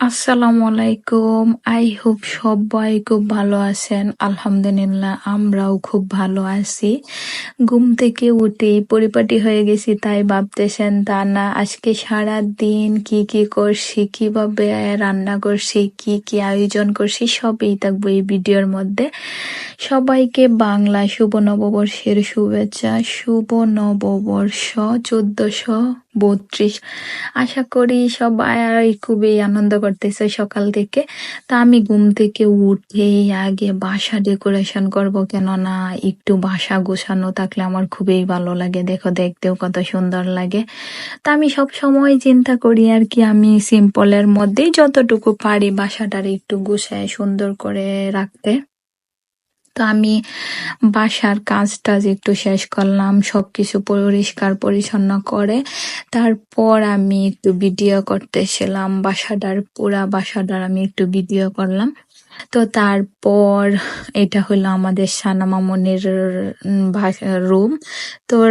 আসসালামু আলাইকুম। I hope সবাই খুব ভালো আছেন। আলহামদুলিল্লাহ, আমরাও খুব ভালো আছি। ঘুম থেকে উঠে পরিপাটি হয়ে গেছি, তাই ভাবতেছেন, তা না, আজকে সারা দিন কি কি করছি, কীভাবে রান্না করছি, কি কি আয়োজন করছি, সবই থাকব এই ভিডিওর মধ্যে। সবাইকে বাংলা শুভ নববর্ষের শুভেচ্ছা, শুভ নববর্ষ চোদ্দশো বত্রিশ। আশা করি সবাই খুবই আনন্দ করতেছে সকাল থেকে। তা আমি ঘুম থেকে উঠেই আগে বাসা ডেকোরেশন করব, কেননা একটু বাসা গোছানো থাকলে আমার খুবই ভালো লাগে। দেখো, দেখতেও কত সুন্দর লাগে। তা আমি সব সময় চিন্তা করি আর কি, আমি সিম্পলের মধ্যেই যতটুকু পারি বাসাটার একটু গুছায় সুন্দর করে রাখতে। তো আমি বাসার কাজ টাজ একটু শেষ করলাম, সবকিছু পরিষ্কার পরিচ্ছন্ন করে তারপর আমি একটু ভিডিও করতেছিলাম, বাসাটার পুরা বাসাটার আমি একটু ভিডিও করলাম। তো তারপর এটা হলো আমাদের সানা মামনির রুম তোর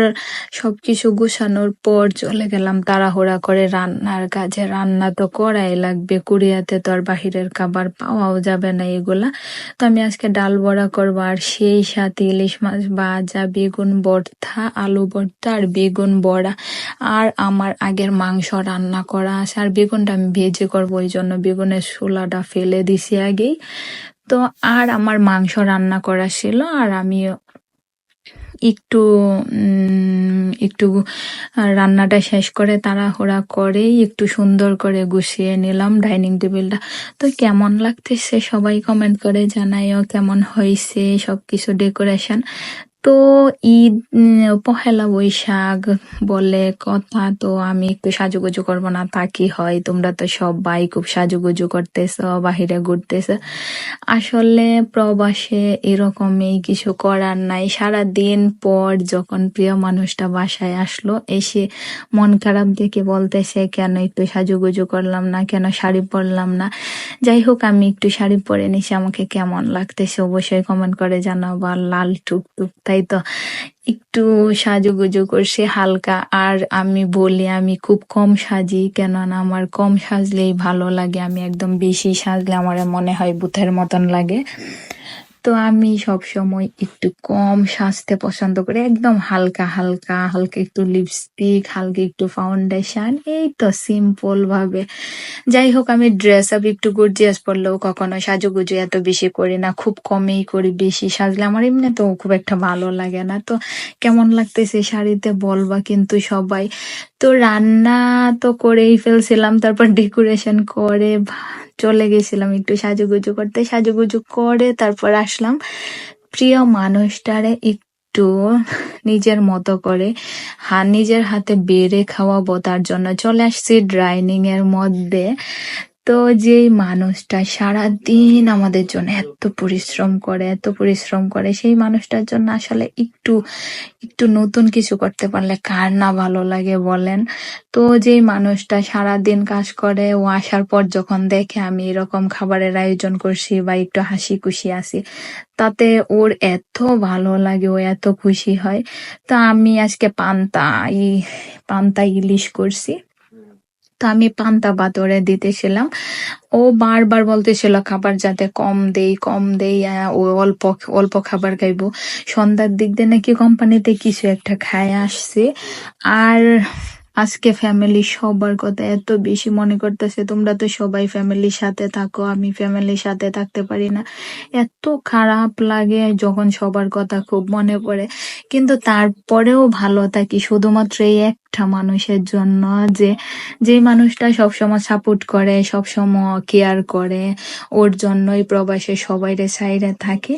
সবকিছু গুছানোর পর চলে গেলাম তাড়াহুড়া করে রান্নার কাজে। রান্না তো করাই লাগবে, কুড়িয়াতে তো আর বাহিরের খাবার পাওয়াও যাবে না এগুলা। তো আমি আজকে ডাল বড়া করব আর সেই সাথে ইলিশ মাছ, ভাজা, বেগুন ভর্তা, আলু ভর্তা আর বেগুন বড়া আর আমার আগের মাংস রান্না করা আছে। আর বেগুনটা আমি ভেজে করব, ওই জন্য বেগুনের শোলাটা ফেলে দিছি আগেই। তো আর আমার মাংস রান্না করা ছিল আর আমি একটু একটু রান্নাটা শেষ করে তারা তাড়াহুড়া করেই একটু সুন্দর করে গুছিয়ে নিলাম ডাইনিং টেবিলটা। তো কেমন লাগতেছে সবাই কমেন্ট করে জানাইও কেমন হয়েছে সব কিছু ডেকোরেশন? তো ঈদ পহেলা বৈশাখ বলে কথা, তো আমি একটু সাজুগুজু করব না, তা কি হয়? তোমরা তো সবাই খুব সাজুগুজু করতেছ, বাহিরে ঘুরতেছ। আসলে প্রবাসে এরকমই কিছু করার নাই। সারা দিন পর যখন প্রিয় মানুষটা বাসায় আসলো, এসে মন খারাপ দেখে বলতেছে, কেন একটু সাজুগুজু করলাম না? কেন শাড়ি পরলাম না? যাই হোক আমি একটু শাড়ি পরে নিছি। আমাকে কেমন লাগতেছে অবশ্যই কমেন্ট করে জানাব। লাল টুকটুক, তাই তো? একটু সাজুগুজু করছে হালকা। আর আমি বলি, আমি খুব কম সাজি, কেননা আমার কম সাজলেই ভালো লাগে। আমি একদম বেশি সাজলে আমার মনে হয় বুথের মতন লাগে। তো আমি সব সময় একটু কম সাজতে পছন্দ করি। একদম হালকা হালকা হালকা একটু লিপস্টিক হালকা একটু ফাউন্ডেশন এই তো সিম্পল ভাবে। যাই হোক, আমি ড্রেস আপ একটু গর্জিয়াস পরলেও কখনো সাজুগুজু এত বেশি করি না, খুব কমেই করি বেশি সাজলে। আমার এমনি তো খুব একটা ভালো লাগে না। তো কেমন লাগতেছে শাড়িতে বলবা কিন্তু সবাই। তো রান্না তো করেই ফেলছিলাম, তারপর ডেকোরেশন করে চলে গেছিলাম একটু সাজুগুজু করতে। সাজুগুজু করে তারপর আসলাম। প্রিয় মানুষটারে একটু নিজের মতো করে হা নিজের হাতে বেড়ে খাওয়াবো তার জন্য। চলে আসছি ড্রাইনিং এর মধ্যে। তো যে মানুষটা সারা দিন আমাদের জন্য এত পরিশ্রম করে, এত পরিশ্রম করে, সেই মানুষটার জন্য আসলে একটু একটু নতুন কিছু করতে পারলে কার না ভালো লাগে বলেন? তো যে মানুষটা সারা দিন কাজ করে, ও আসার পর যখন দেখে আমি এরকম খাবারের আয়োজন করছি বা একটু হাসি খুশি আছি, তাতে ওর এত ভালো লাগে, ও এত খুশি হয়। তো আমি আজকে পান্তা, ই, পান্তা ইলিশ করছি। তো আমি পান্তা বাতরে দিতেছিলাম। ও বারবার বলতেছিল, খাবার যাতে কম দেই কম দেই ও অল্প অল্প খাবার খাইবো। সন্ধ্যার দিক দিয়ে নাকি কোম্পানিতে কিছু একটা খায় আসছে। আর আজকে ফ্যামিলি সবার কথা এত বেশি মনে করতেছে, তোমরা তো সবাই ফ্যামিলির সাথে থাকো, আমি ফ্যামিলির সাথে থাকতে পারি না। এত খারাপ লাগে যখন সবার কথা খুব মনে পড়ে। কিন্তু তারপরেও ভালো থাকি, শুধুমাত্র এই একটা মানুষের জন্য যে যে মানুষটা সবসময় সাপোর্ট করে, সবসময় কেয়ার করে, ওর জন্যই প্রবাসে সবাই সাইডে থাকে।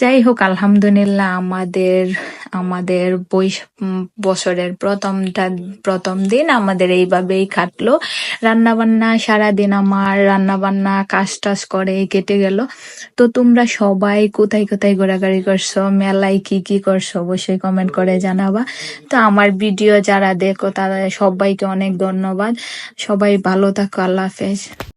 যাই হোক, আলহামদুলিল্লাহ আমাদের আমাদের বৈশ বছরের প্রথমটা, প্রথম দিন আমাদের এইভাবেই কাটলো। রান্নাবান্না, সারাদিন আমার রান্নাবান্না কাজ টাজ করে কেটে গেল। তো তোমরা সবাই কোথায় কোথায় ঘোরাঘুরি করছ? মেলায় কি কি করছ? অবশ্যই কমেন্ট করে জানাবা। তো আমার ভিডিও যারা দেখো তারা সবাইকে অনেক ধন্যবাদ। সবাই ভালো থাকো আল্লাহ হাফেজ।